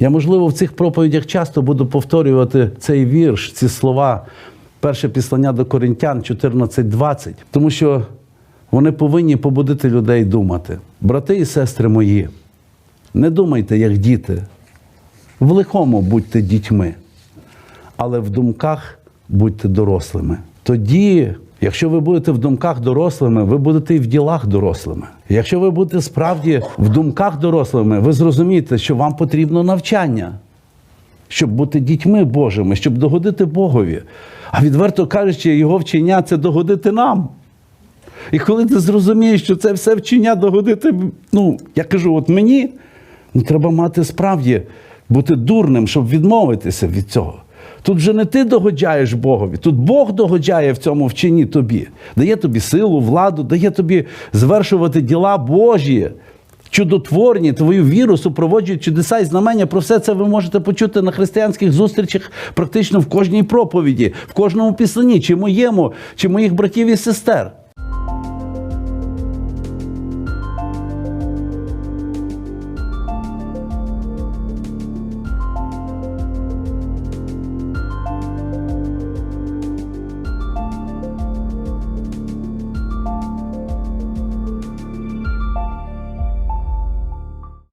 Я, можливо, в цих проповідях часто буду повторювати цей вірш, ці слова, перше післання до Коринтян 14.20, тому що вони повинні побудити людей думати. Брати і сестри мої, не думайте, як діти, в лихому будьте дітьми, але в думках будьте дорослими. Тоді, якщо ви будете в думках дорослими, ви будете і в ділах дорослими. Якщо ви будете справді в думках дорослими, ви зрозумієте, що вам потрібно навчання, щоб бути дітьми Божими, щоб догодити Богові. А відверто кажучи, його вчення це догодити нам. І коли ти зрозумієш, що це все вчення догодити, ну, я кажу, от мені ну, треба мати справді бути дурним, щоб відмовитися від цього. Тут вже не ти догоджаєш Богові, тут Бог догоджає в цьому вчині тобі, дає тобі силу, владу, дає тобі звершувати діла Божі, чудотворні, твою віру супроводжують чудеса і знамення. Про все це ви можете почути на християнських зустрічах практично в кожній проповіді, в кожному післанні, чи моєму, чи моїх братів і сестер.